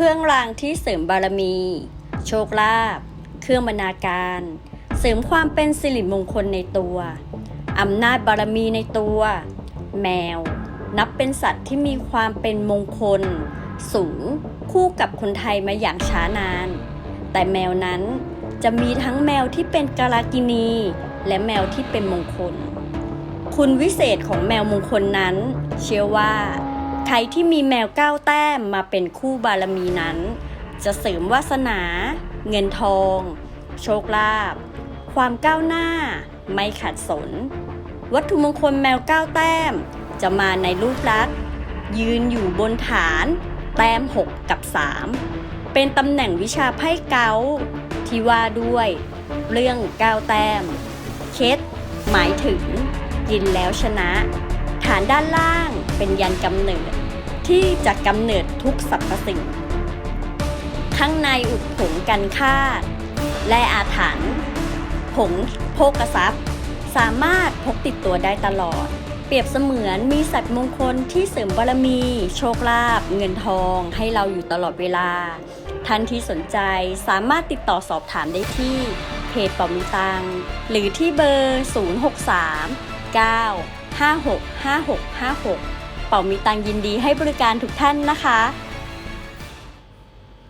เครื่องรางที่เสริมบารมี โชคลาภ เครื่องบรรณาการ เสริมความเป็นสิริมงคลในตัว อำนาจบารมีในตัว แมว นับเป็นสัตว์ที่มีความเป็นมงคล สูงคู่กับคนไทยมาอย่างช้านาน แต่แมวนั้นจะมีทั้งแมวที่เป็นกาลากินี และแมวที่เป็นมงคล คุณวิเศษของแมวมงคลนั้น เชื่อว่า ใครที่มีแมวเก้าแต้มมาเป็นคู่บารมีนั้น จะเสริมวาสนา เงินทอง โชคลาภความก้าวหน้า ไม่ขัดสน วัตถุมงคลแมวเก้าแต้ม จะมาในรูปลักษณ์ยืนอยู่บนฐาน แต้ม 6 กับ 3 เป็นตำแหน่งวิชาไพ่เกาที่ว่าด้วย เรื่องเก้าแต้ม เคสหมายถึง กินแล้วชนะ ฐานด้านล่าง เป็นยันกำเนิด ที่จะกำเนิดทุกสรรพสิ่ง ข้างในอุดผงกันคาและอาถรรพ์ผงโภกทรัพย์ สามารถพกติดตัวได้ตลอด เปรียบเสมือนมีสัตว์มงคลที่เสริมบารมี โชคลาภเงินทองให้เราอยู่ตลอดเวลา ท่านที่สนใจสามารถติดต่อสอบถามได้ที่เพจป่ามีตัง หรือที่เบอร์ 063 9 565656 เป่ามีตังยินดีให้บริการทุกท่านนะคะ